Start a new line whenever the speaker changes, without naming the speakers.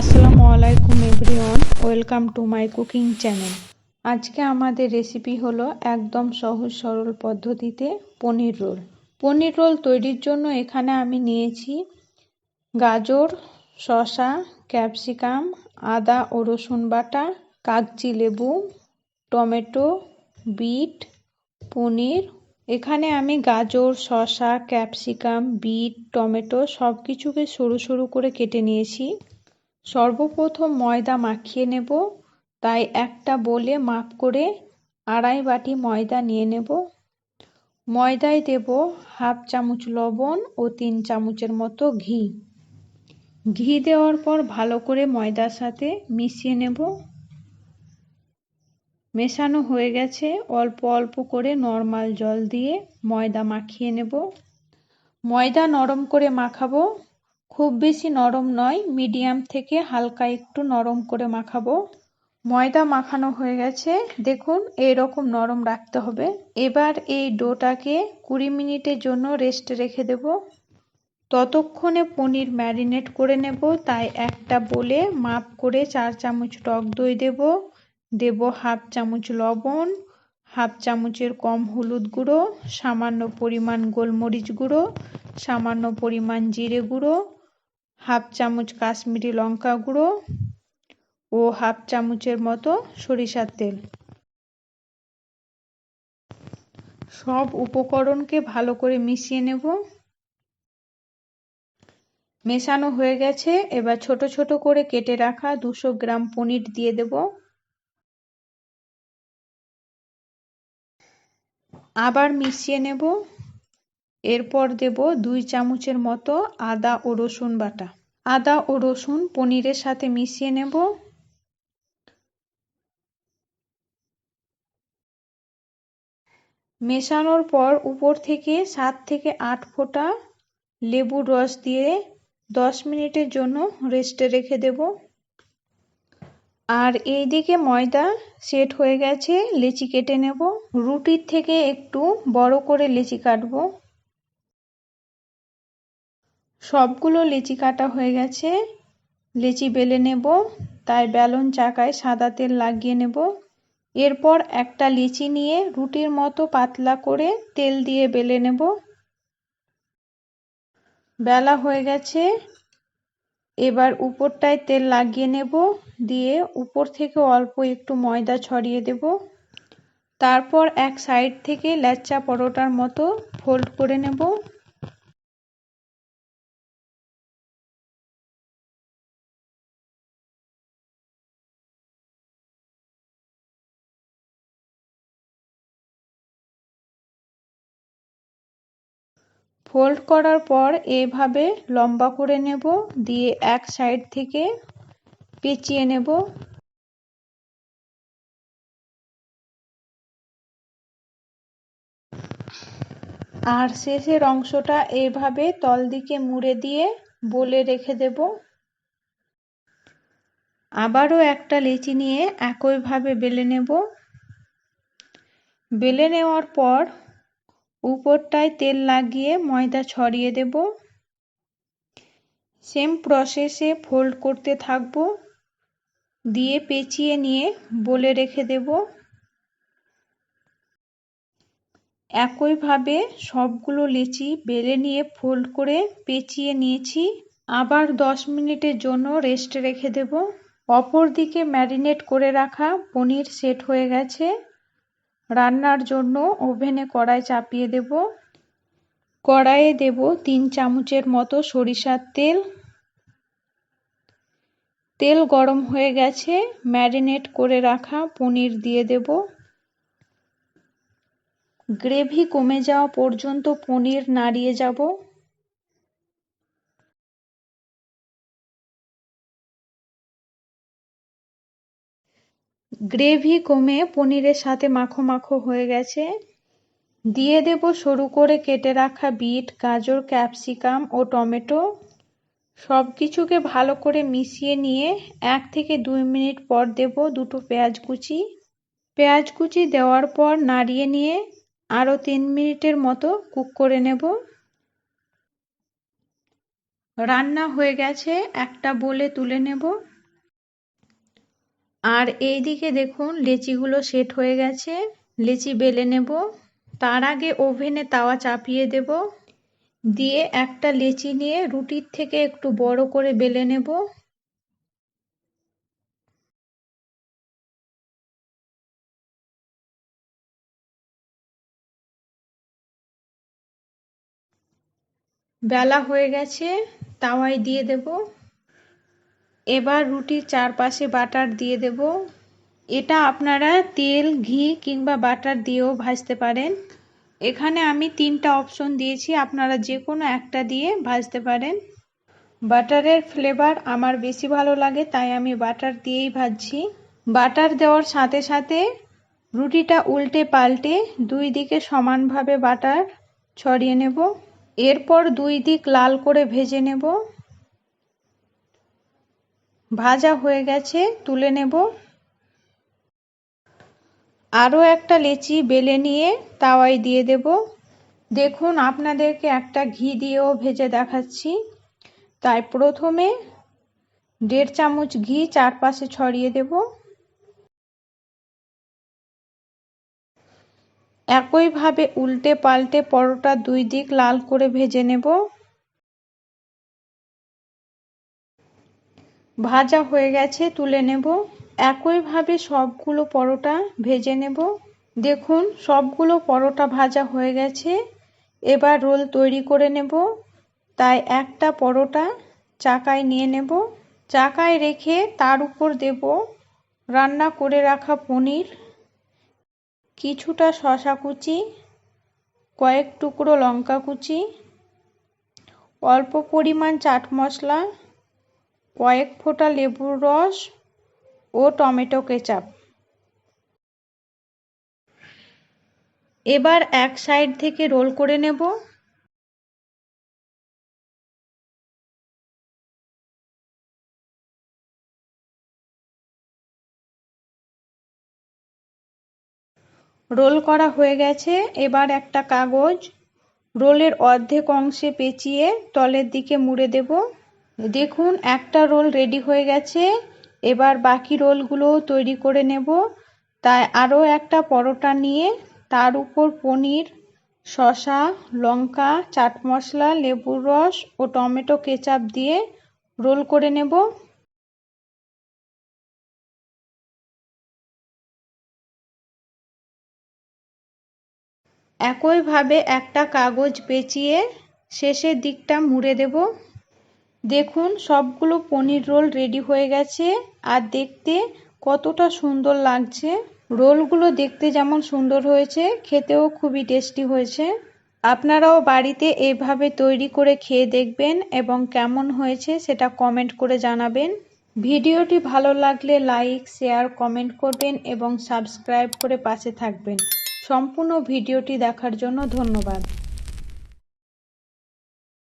আসসালামু আলাইকুম everyone, welcome to my cooking channel. আজকে আমাদের রেসিপি হলো একদম সহজ সরল পদ্ধতিতে পনির রোল। পনির রোল তৈরির জন্য এখানে আমি নিয়েছি গাজর, শসা, ক্যাপসিকাম, আদা ও রসুন বাটা, কাগজি লেবু, টমেটো, বিট, পনির। এখানে আমি গাজর, শসা, ক্যাপসিকাম, বিট, টমেটো সব কিছুকে সরু সরু করে কেটে নিয়েছি। সর্বপ্রথম ময়দা মাখিয়ে নেব, তাই একটা বলে মাপ করে আড়াই বাটি ময়দা নিয়ে নেব। ময়দায় দেব হাফ চামচ লবণ ও তিন চামচের মতো ঘি। ঘি দেওয়ার পর ভালো করে ময়দার সাথে মিশিয়ে নেব। মেশানো হয়ে গেছে, অল্প অল্প করে নর্মাল জল দিয়ে ময়দা মাখিয়ে নেব। ময়দা নরম করে মাখাবো খুব বেশি নরম নয়, মিডিয়াম থেকে হালকা একটু নরম করে মাখাবো। ময়দা মাখানো হয়ে গেছে। দেখুন, এইরকম নরম রাখতে হবে। এবার এই ডোটাকে কুড়ি মিনিটের জন্য রেস্ট রেখে দেব। ততক্ষণে পনির ম্যারিনেট করে নেব। তাই একটা বলে মাপ করে চার চামচ টক দই দেব। দেব হাফ চামচ লবণ, হাফ চামচের কম হলুদ গুঁড়ো, সামান্য পরিমাণ গোলমরিচ গুঁড়ো, সামান্য পরিমাণ জিরে গুঁড়ো হাফ চামচ কাশ্মীরি লঙ্কা গুঁড়ো ও হাফ চামচের মতো সরিষার তেল। সব উপকরণকে ভালো করে মিশিয়ে নেব। মেশানো হয়ে গেছে। এবার ছোট ছোট করে কেটে রাখা দুশো গ্রাম পনির দিয়ে দেব। আবার মিশিয়ে নেব। এরপর দেব দুই চামচের মতো আদা ও রসুন বাটা। আদা ও রসুন পনিরের সাথে মিশিয়ে নেব। মেশানোর পর উপর থেকে সাত থেকে আট ফোঁটা লেবুর রস দিয়ে দশ মিনিটের জন্য রেস্টে রেখে দেব। আর এই দিকে ময়দা সেট হয়ে গেছে, লেচি কেটে নেব। রুটির থেকে একটু বড় করে লেচি কাটবো। সবগুলো লেচি কাটা হয়ে গেছে। লেচি বেলে নেব, তাই বেলন চাকায় সাদা তেল লাগিয়ে নেব। এরপর একটা লিচি নিয়ে রুটির মতো পাতলা করে তেল দিয়ে বেলে নেব। বেলা হয়ে গেছে, এবার উপরটায় তেল লাগিয়ে নেব, দিয়ে উপর থেকে অল্প একটু ময়দা ছড়িয়ে দেব। তারপর এক সাইড থেকে ল্যাচা পরোটার মতো ফোল্ড করে নেব। ফোল্ড করার পর এভাবে লম্বা করে নেব, দিয়ে এক সাইড থেকে পেঁচিয়ে নেব। আর শেষের অংশটা এভাবে তল দিকে মুড়ে দিয়ে বলে রেখে দেব। আবারও একটা লেচি নিয়ে একইভাবে বেলে নেব। বেলে নেওয়ার পর উপরটায় তেল লাগিয়ে ময়দা ছড়িয়ে দেব। সেম প্রসেসে ফোল্ড করতে থাকব। দিয়ে পেঁচিয়ে নিয়ে বলে রেখে দেব। একইভাবে সবগুলো লেচি বেলে নিয়ে ফোল্ড করে পেঁচিয়ে নিয়েছি। আবার দশ মিনিটের জন্য রেস্ট রেখে দেব। অপর দিকে ম্যারিনেট করে রাখা পনির সেট হয়ে গেছে। রান্নার জন্য ওভেনে কড়াই চাপিয়ে দেব। কড়াইয়ে দেব তিন চামচের মতো সরিষার তেল। তেল গরম হয়ে গেছে, ম্যারিনেট করে রাখা পনির দিয়ে দেব। গ্রেভি কমে যাওয়া পর্যন্ত পনির নাড়িয়ে যাব। গ্রেভি কমে পনিরের সাথে মাখো মাখো হয়ে গেছে। দিয়ে দেব সরু করে কেটে রাখা বিট, গাজর, ক্যাপসিকাম ও টমেটো। সব কিছুকে ভালো করে মিশিয়ে নিয়ে এক থেকে দুই মিনিট পর দেব দুটো পেঁয়াজ কুচি। পেঁয়াজ কুচি দেওয়ার পর নাড়িয়ে নিয়ে আরও তিন মিনিটের মতো কুক করে নেব। রান্না হয়ে গেছে, একটা বলে তুলে নেব। আর এইদিকে দেখুন লেচিগুলো সেট হয়ে গেছে। লেচি বেলে নেব। তার আগে ওভেনে তাওয়া চাপিয়ে দেব। দিয়ে একটা লেচি নিয়ে রুটির থেকে একটু বড় করে বেলে নেব। বেলা হয়ে গেছে, তাওয়ায় দিয়ে দেব। এবার রুটির চারপাশে বাটার দিয়ে দেব। এটা আপনারা তেল, ঘি কিংবা বাটার দিয়েও ভাজতে পারেন। এখানে আমি তিনটা অপশন দিয়েছি, আপনারা যে কোনো একটা দিয়ে ভাজতে পারেন। বাটারের ফ্লেভার আমার বেশি ভালো লাগে, তাই আমি বাটার দিয়েই ভাজছি। বাটার দেওয়ার সাথে সাথে রুটিটা উল্টে পাল্টে দুই দিকে সমানভাবে বাটার ছড়িয়ে নেব। এরপর দুই দিক লাল করে ভেজে নেব। ভাজা হয়ে গেছে, তুলে নেব। আরও একটা লেচি বেলে নিয়ে তাওয়ায় দিয়ে দেব। দেখুন, আপনাদেরকে একটা ঘি দিয়েও ভেজে দেখাচ্ছি। তাই প্রথমে দেড় চামচ ঘি চারপাশে ছড়িয়ে দেব। একইভাবে উল্টে পাল্টে পরোটা দুই দিক লাল করে ভেজে নেব। ভাজা হয়ে গেছে, তুলে নেব। একইভাবে সবগুলো পরোটা ভেজে নেব। দেখুন, সবগুলো পরোটা ভাজা হয়ে গেছে। এবার রোল তৈরি করে নেব। তাই একটা পরোটা চাকায় নিয়ে নেব। চাকায় রেখে তার উপর দেব রান্না করে রাখা পনির, কিছুটা শশা কুচি, কয়েক টুকরো লঙ্কা কুচি, অল্প পরিমাণ চাট মশলা কয়েক ফোঁটা লেবুর রস ও টমেটো কেচাপ। এবার এক সাইড থেকে রোল করে নেব। রোল করা হয়ে গেছে। এবার একটা কাগজ রোলের অর্ধেক অংশে পেঁচিয়ে তলের দিকে মুড়ে দেব। দেখুন, একটা রোল রেডি হয়ে গেছে। এবার বাকি রোলগুলোও তৈরি করে নেব। তাই আরও একটা পরোটা নিয়ে তার উপর পনির, শসা, লঙ্কা, চাট মশলা, লেবুর রস ও টমেটো কেচাপ দিয়ে রোল করে নেব। একইভাবে একটা কাগজ পেঁচিয়ে শেষের দিকটা মুড়ে দেব। দেখুন, সবগুলো পনির রোল রেডি হয়ে গেছে। আর দেখতে কতটা সুন্দর লাগছে। রোলগুলো দেখতে যেমন সুন্দর হয়েছে, খেতেও খুবই টেস্টি হয়েছে। আপনারাও বাড়িতে এভাবে তৈরি করে খেয়ে দেখবেন এবং কেমন হয়েছে সেটা কমেন্ট করে জানাবেন। ভিডিওটি ভালো লাগলে লাইক, শেয়ার, কমেন্ট করবেন এবং সাবস্ক্রাইব করে পাশে থাকবেন। সম্পূর্ণ ভিডিওটি দেখার জন্য ধন্যবাদ।